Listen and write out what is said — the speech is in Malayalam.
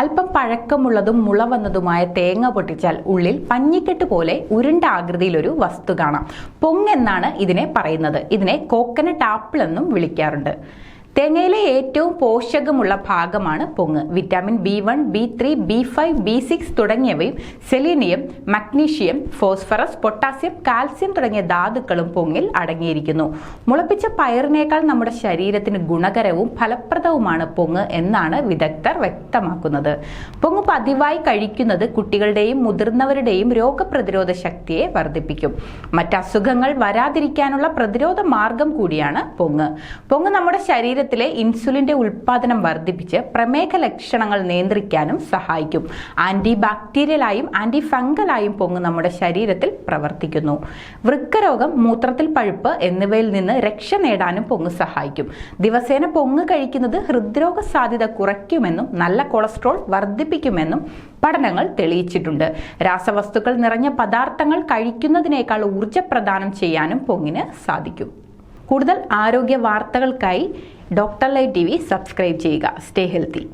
അല്പം പഴക്കമുള്ളതും മുള വന്നതുമായ തേങ്ങ പൊട്ടിച്ചാൽ ഉള്ളിൽ പഞ്ഞിക്കെട്ട് പോലെ ഉരുണ്ട ആകൃതിയിലൊരു വസ്തു കാണാം. പൊങ്ങെന്നാണ് ഇതിനെ പറയുന്നത്. ഇതിനെ കോക്കനട്ട് ആപ്പിൾ എന്നും വിളിക്കാറുണ്ട്. തേങ്ങയിലെ ഏറ്റവും പോഷകമുള്ള ഭാഗമാണ് പൊങ്ങ്. Vitamin B one B three B five B six തുടങ്ങിയവയും selenium magnesium phosphorus potassium calcium തുടങ്ങിയ ധാതുക്കളും പൊങ്ങിൽ അടങ്ങിയിരിക്കുന്നു. മുളപ്പിച്ച പയറിനേക്കാൾ നമ്മുടെ ശരീരത്തിന് ഗുണകരവും ഫലപ്രദവുമാണ് പൊങ്ങ് എന്നാണ് വിദഗ്ധർ വ്യക്തമാക്കുന്നത്. പൊങ്ങ് പതിവായി കഴിക്കുന്നത് കുട്ടികളുടെയും മുതിർന്നവരുടെയും രോഗപ്രതിരോധ ശക്തിയെ വർദ്ധിപ്പിക്കും. മറ്റസുഖങ്ങൾ വരാതിരിക്കാനുള്ള പ്രതിരോധ മാർഗം കൂടിയാണ് പൊങ്ങ്. പൊങ്ങ് നമ്മുടെ ശരീരത്തിലെ ഇൻസുലിന്റെ ഉൽപാദനം വർദ്ധിപ്പിച്ച് പ്രമേഹ ലക്ഷണങ്ങൾ നിയന്ത്രിക്കാനും സഹായിക്കും. ആന്റി ബാക്ടീരിയലായും ആന്റി ഫംഗലായും പൊങ്ങ് നമ്മുടെ ശരീരത്തിൽ പ്രവർത്തിക്കുന്നു. വൃക്കരോഗം മൂത്രത്തിൽ പഴുപ്പ് എന്നിവയിൽ നിന്ന് രക്ഷ നേടാനും പൊങ്ങ് സഹായിക്കും. ദിവസേന പൊങ്ങ് കഴിക്കുന്നത് ഹൃദ്രോഗ സാധ്യത കുറയ്ക്കുമെന്നും നല്ല കൊളസ്ട്രോൾ വർദ്ധിപ്പിക്കുമെന്നും പഠനങ്ങൾ തെളിയിച്ചിട്ടുണ്ട്. രാസവസ്തുക്കൾ നിറഞ്ഞ പദാർത്ഥങ്ങൾ കഴിക്കുന്നതിനേക്കാൾ ഊർജപ്രദാനം ചെയ്യാനും പൊങ്ങിന് സാധിക്കും. കൂടുതൽ ആരോഗ്യ വാർത്തകൾക്കായി doctor live T V subscribe ചെയ്യുക. Stay healthy